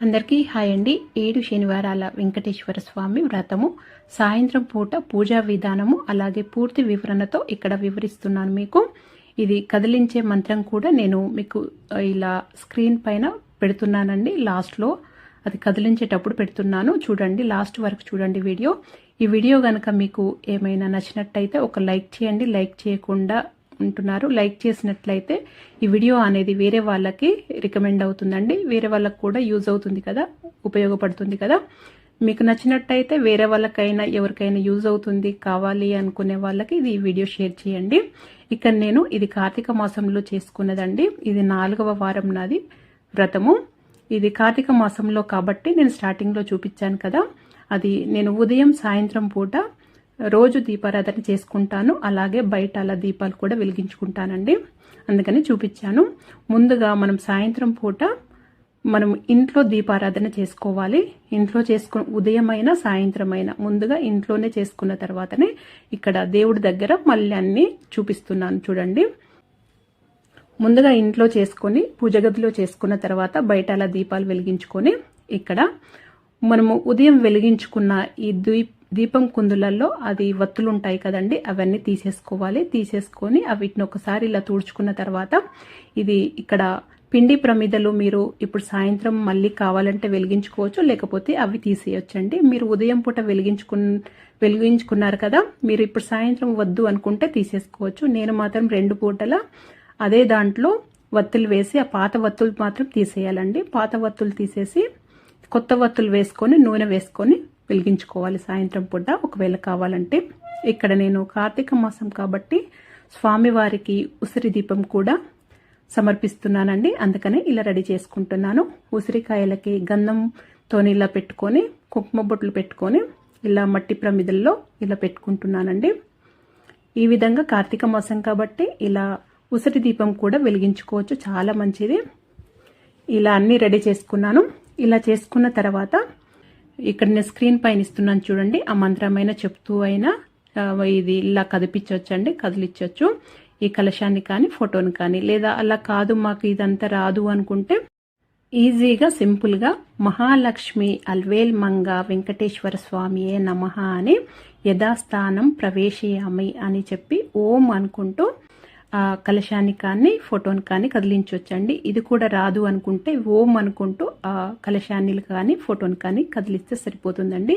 అందరికీ హాయ్ అండి. ఏడు శనివారాల వెంకటేశ్వర స్వామి వ్రతము. సాయంత్రం పూట పూజా విధానము అలాగే పూర్తి వివరణతో ఇక్కడ వివరిస్తున్నాను మీకు. ఇది కదిలించే మంత్రం కూడా నేను మీకు ఇలా స్క్రీన్ పైన పెడుతున్నానండి. లాస్ట్లో అది కదిలించేటప్పుడు పెడుతున్నాను. చూడండి లాస్ట్ వరకు చూడండి వీడియో. ఈ వీడియో కనుక మీకు ఏమైనా నచ్చినట్టయితే ఒక లైక్ చేయండి. లైక్ చేయకుండా ఉంటున్నారు. లైక్ చేసినట్లయితే ఈ వీడియో అనేది వేరే వాళ్ళకి రికమెండ్ అవుతుందండి. వేరే వాళ్ళకి కూడా యూజ్ అవుతుంది కదా ఉపయోగపడుతుంది కదా. మీకు నచ్చినట్టయితే వేరే వాళ్ళకైనా ఎవరికైనా యూజ్ అవుతుంది కావాలి అనుకునే వాళ్ళకి ఇది వీడియో షేర్ చేయండి. ఇక్కడ నేను ఇది కార్తీక మాసంలో చేసుకున్నదండి. ఇది నాలుగవ వారం నాది వ్రతము. ఇది కార్తీక మాసంలో కాబట్టి నేను స్టార్టింగ్లో చూపించాను కదా. అది నేను ఉదయం సాయంత్రం పూట రోజు దీపారాధన చేసుకుంటాను. అలాగే బయట అలా దీపాలు కూడా వెలిగించుకుంటానండి. అందుకని చూపించాను. ముందుగా మనం సాయంత్రం పూట మనం ఇంట్లో దీపారాధన చేసుకోవాలి. ఇంట్లో చేసుకు ఉదయమైనా సాయంత్రం అయినా ముందుగా ఇంట్లోనే చేసుకున్న తర్వాతనే ఇక్కడ దేవుడి దగ్గర మళ్ళీ అన్ని చూపిస్తున్నాను చూడండి. ముందుగా ఇంట్లో చేసుకొని పూజ గదిలో చేసుకున్న తర్వాత బయట అలా దీపాలు వెలిగించుకొని ఇక్కడ మనము ఉదయం వెలిగించుకున్న ఈ దీప్ దీపం కుందులలో అది వత్తులు ఉంటాయి కదండి అవన్నీ తీసేసుకోవాలి. తీసేసుకొని వీటిని ఒకసారి ఇలా తుడుచుకున్న తర్వాత ఇది ఇక్కడ పిండి ప్రమిదలు మీరు ఇప్పుడు సాయంత్రం మళ్ళీ కావాలంటే వెలిగించుకోవచ్చు లేకపోతే అవి తీసేయొచ్చండి. మీరు ఉదయం పూట వెలిగించుకు వెలిగించుకున్నారు కదా మీరు ఇప్పుడు సాయంత్రం వద్దు అనుకుంటే తీసేసుకోవచ్చు. నేను మాత్రం రెండు పూటల అదే దాంట్లో వత్తులు వేసి ఆ పాత వత్తులు మాత్రం తీసేయాలండి. పాత వత్తులు తీసేసి కొత్త వత్తులు వేసుకొని నూనె వేసుకొని వెలిగించుకోవాలి సాయంత్రం పూట. ఒకవేళ కావాలంటే ఇక్కడ నేను కార్తీక మాసం కాబట్టి స్వామివారికి ఉసిరి దీపం కూడా సమర్పిస్తున్నానండి. అందుకనే ఇలా రెడీ చేసుకుంటున్నాను. ఉసిరికాయలకి గంధంతో ఇలా పెట్టుకొని కుంకుమ బొట్లు పెట్టుకొని ఇలా మట్టి ప్రమిదల్లో ఇలా పెట్టుకుంటున్నానండి. ఈ విధంగా కార్తీక మాసం కాబట్టి ఇలా ఉసిరి దీపం కూడా వెలిగించుకోవచ్చు. చాలా మంచిది. ఇలా అన్నీ రెడీ చేసుకున్నాను. ఇలా చేసుకున్న తర్వాత ఇక్కడ నేను స్క్రీన్ పైన ఇస్తున్నాను చూడండి. ఆ మంత్రమైన చెప్తూ అయినా ఇది ఇలా కదిపించవచ్చు అండి కదిలించవచ్చు. ఈ కలశాన్ని కానీ ఫోటోని కానీ. లేదా అలా కాదు మాకు ఇదంతా రాదు అనుకుంటే ఈజీగా సింపుల్గా మహాలక్ష్మి అల్వేల్ మంగ వెంకటేశ్వర స్వామియే నమ అని యథాస్థానం ప్రవేశయామి అని చెప్పి ఓం అనుకుంటూ కలశాన్ని కానీ ఫోటోని కానీ కదిలించవచ్చండి ఇది కూడా రాదు అనుకుంటే ఓం అనుకుంటూ ఆ కలశాన్ని కానీ ఫోటోని కానీ కదిలిస్తే సరిపోతుందండి.